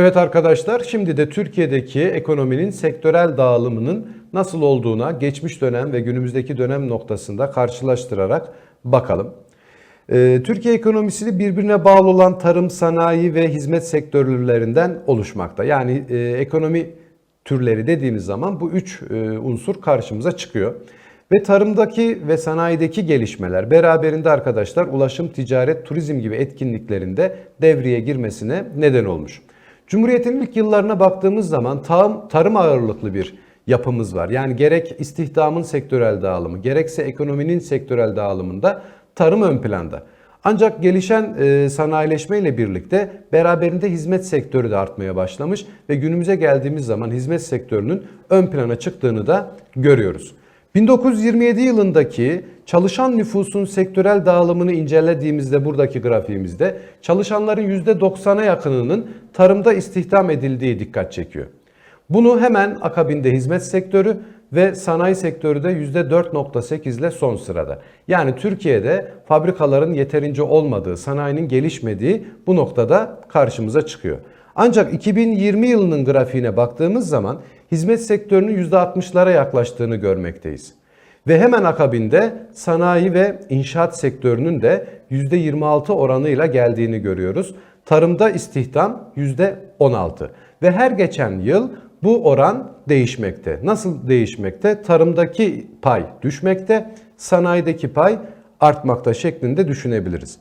Evet arkadaşlar şimdi de Türkiye'deki ekonominin sektörel dağılımının nasıl olduğuna geçmiş dönem ve günümüzdeki dönem noktasında karşılaştırarak bakalım. Ee, Türkiye ekonomisi birbirine bağlı olan tarım, sanayi ve hizmet sektörlerinden oluşmakta. Yani e, ekonomi türleri dediğimiz zaman bu üç e, unsur karşımıza çıkıyor. Ve tarımdaki ve sanayideki gelişmeler beraberinde arkadaşlar ulaşım, ticaret, turizm gibi etkinliklerinde devreye girmesine neden olmuş. Cumhuriyet'in ilk yıllarına baktığımız zaman tarım, tarım ağırlıklı bir yapımız var. Yani gerek istihdamın sektörel dağılımı gerekse ekonominin sektörel dağılımında tarım ön planda. Ancak gelişen e, sanayileşme ile birlikte beraberinde hizmet sektörü de artmaya başlamış ve günümüze geldiğimiz zaman hizmet sektörünün ön plana çıktığını da görüyoruz. 1927 yılındaki çalışan nüfusun sektörel dağılımını incelediğimizde buradaki grafiğimizde çalışanların %90'a yakınının tarımda istihdam edildiği dikkat çekiyor. Bunu hemen akabinde hizmet sektörü ve sanayi sektörü de %4.8 ile son sırada. Yani Türkiye'de fabrikaların yeterince olmadığı, sanayinin gelişmediği bu noktada karşımıza çıkıyor. Ancak 2020 yılının grafiğine baktığımız zaman hizmet sektörünün %60'lara yaklaştığını görmekteyiz. Ve hemen akabinde sanayi ve inşaat sektörünün de %26 oranıyla geldiğini görüyoruz. Tarımda istihdam %16 ve her geçen yıl bu oran değişmekte. Nasıl değişmekte? Tarımdaki pay düşmekte, sanayideki pay artmakta şeklinde düşünebiliriz.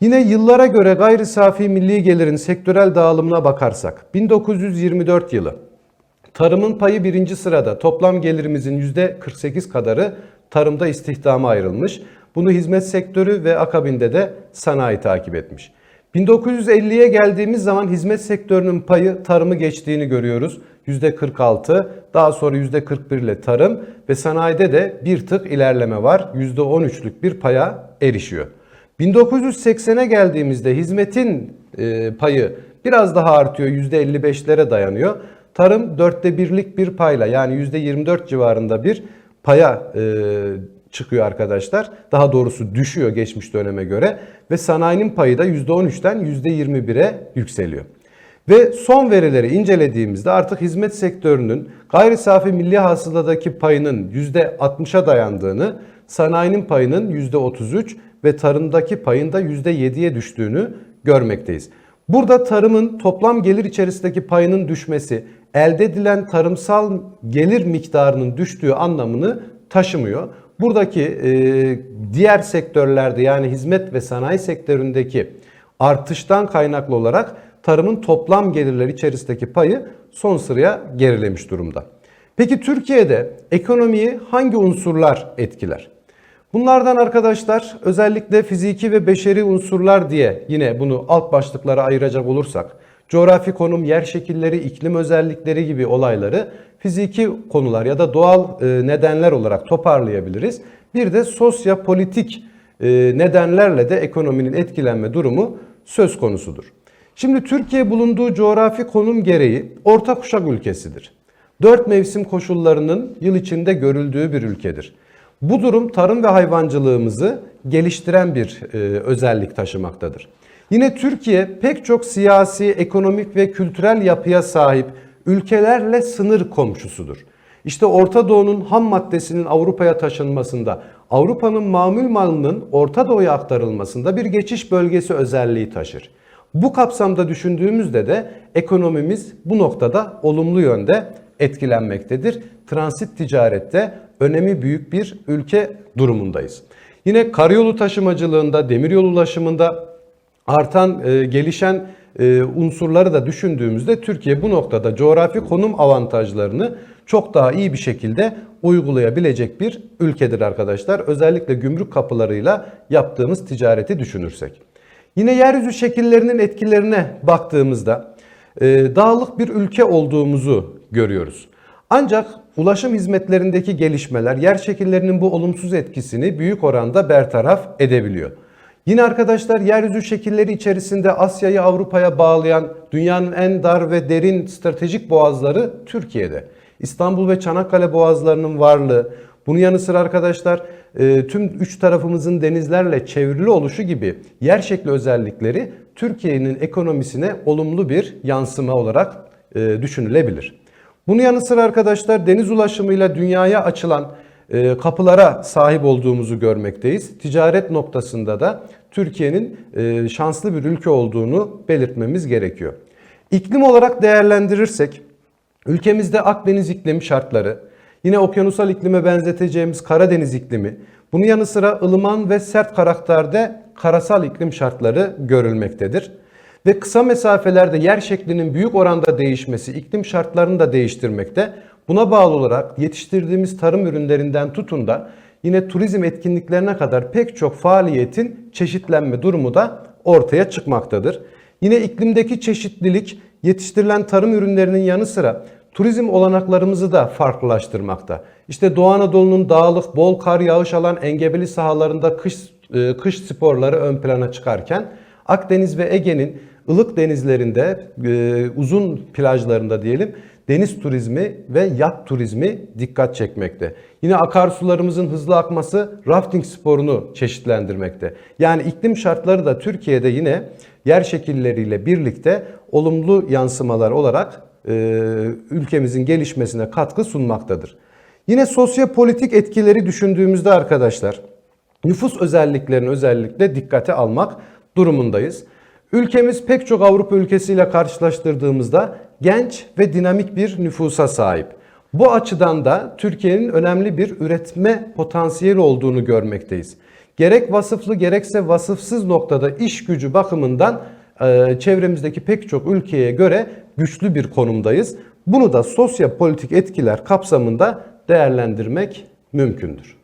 Yine yıllara göre gayri safi milli gelirin sektörel dağılımına bakarsak 1924 yılı tarımın payı birinci sırada toplam gelirimizin %48 kadarı tarımda istihdama ayrılmış. Bunu hizmet sektörü ve akabinde de sanayi takip etmiş. 1950'ye geldiğimiz zaman hizmet sektörünün payı tarımı geçtiğini görüyoruz. %46, daha sonra %41 ile tarım ve sanayide de bir tık ilerleme var. %13'lük bir paya erişiyor. 1980'e geldiğimizde hizmetin e, payı biraz daha artıyor %55'lere dayanıyor. Tarım dörtte birlik bir payla yani %24 civarında bir paya e, çıkıyor arkadaşlar. Daha doğrusu düşüyor geçmiş döneme göre ve sanayinin payı da %13'ten %21'e yükseliyor. Ve son verileri incelediğimizde artık hizmet sektörünün gayri safi milli hasıladaki payının %60'a dayandığını, sanayinin payının %33 ve tarımdaki payın da %7'ye düştüğünü görmekteyiz. Burada tarımın toplam gelir içerisindeki payının düşmesi elde edilen tarımsal gelir miktarının düştüğü anlamını taşımıyor. Buradaki e, diğer sektörlerde yani hizmet ve sanayi sektöründeki artıştan kaynaklı olarak tarımın toplam gelirler içerisindeki payı son sıraya gerilemiş durumda. Peki Türkiye'de ekonomiyi hangi unsurlar etkiler? Bunlardan arkadaşlar özellikle fiziki ve beşeri unsurlar diye yine bunu alt başlıklara ayıracak olursak coğrafi konum, yer şekilleri, iklim özellikleri gibi olayları fiziki konular ya da doğal e, nedenler olarak toparlayabiliriz. Bir de sosyopolitik e, nedenlerle de ekonominin etkilenme durumu söz konusudur. Şimdi Türkiye bulunduğu coğrafi konum gereği orta kuşak ülkesidir. Dört mevsim koşullarının yıl içinde görüldüğü bir ülkedir. Bu durum tarım ve hayvancılığımızı geliştiren bir e, özellik taşımaktadır. Yine Türkiye pek çok siyasi, ekonomik ve kültürel yapıya sahip ülkelerle sınır komşusudur. İşte Orta Doğu'nun ham maddesinin Avrupa'ya taşınmasında, Avrupa'nın mamul malının Orta Doğu'ya aktarılmasında bir geçiş bölgesi özelliği taşır. Bu kapsamda düşündüğümüzde de ekonomimiz bu noktada olumlu yönde etkilenmektedir. Transit ticarette önemi büyük bir ülke durumundayız. Yine karayolu taşımacılığında, demiryolu ulaşımında artan, e, gelişen e, unsurları da düşündüğümüzde Türkiye bu noktada coğrafi konum avantajlarını çok daha iyi bir şekilde uygulayabilecek bir ülkedir arkadaşlar. Özellikle gümrük kapılarıyla yaptığımız ticareti düşünürsek. Yine yeryüzü şekillerinin etkilerine baktığımızda e, dağlık bir ülke olduğumuzu görüyoruz. Ancak ulaşım hizmetlerindeki gelişmeler yer şekillerinin bu olumsuz etkisini büyük oranda bertaraf edebiliyor. Yine arkadaşlar yeryüzü şekilleri içerisinde Asya'yı Avrupa'ya bağlayan dünyanın en dar ve derin stratejik boğazları Türkiye'de. İstanbul ve Çanakkale boğazlarının varlığı, bunun yanı sıra arkadaşlar e, tüm üç tarafımızın denizlerle çevrili oluşu gibi yer şekli özellikleri Türkiye'nin ekonomisine olumlu bir yansıma olarak e, düşünülebilir. Bunun yanı sıra arkadaşlar deniz ulaşımıyla dünyaya açılan e, kapılara sahip olduğumuzu görmekteyiz. Ticaret noktasında da Türkiye'nin e, şanslı bir ülke olduğunu belirtmemiz gerekiyor. İklim olarak değerlendirirsek ülkemizde Akdeniz iklim şartları, yine okyanusal iklime benzeteceğimiz Karadeniz iklimi, bunun yanı sıra ılıman ve sert karakterde karasal iklim şartları görülmektedir. Ve kısa mesafelerde yer şeklinin büyük oranda değişmesi iklim şartlarını da değiştirmekte. Buna bağlı olarak yetiştirdiğimiz tarım ürünlerinden tutun da yine turizm etkinliklerine kadar pek çok faaliyetin çeşitlenme durumu da ortaya çıkmaktadır. Yine iklimdeki çeşitlilik yetiştirilen tarım ürünlerinin yanı sıra turizm olanaklarımızı da farklılaştırmakta. İşte Doğu Anadolu'nun dağlık, bol kar yağış alan engebeli sahalarında kış, e, kış sporları ön plana çıkarken Akdeniz ve Ege'nin ılık denizlerinde, e, uzun plajlarında diyelim deniz turizmi ve yat turizmi dikkat çekmekte. Yine akarsularımızın hızlı akması rafting sporunu çeşitlendirmekte. Yani iklim şartları da Türkiye'de yine yer şekilleriyle birlikte olumlu yansımalar olarak e, ülkemizin gelişmesine katkı sunmaktadır. Yine sosyopolitik etkileri düşündüğümüzde arkadaşlar nüfus özelliklerini özellikle dikkate almak durumundayız. Ülkemiz pek çok Avrupa ülkesiyle karşılaştırdığımızda genç ve dinamik bir nüfusa sahip. Bu açıdan da Türkiye'nin önemli bir üretme potansiyeli olduğunu görmekteyiz. Gerek vasıflı gerekse vasıfsız noktada iş gücü bakımından e, çevremizdeki pek çok ülkeye göre güçlü bir konumdayız. Bunu da sosyopolitik etkiler kapsamında değerlendirmek mümkündür.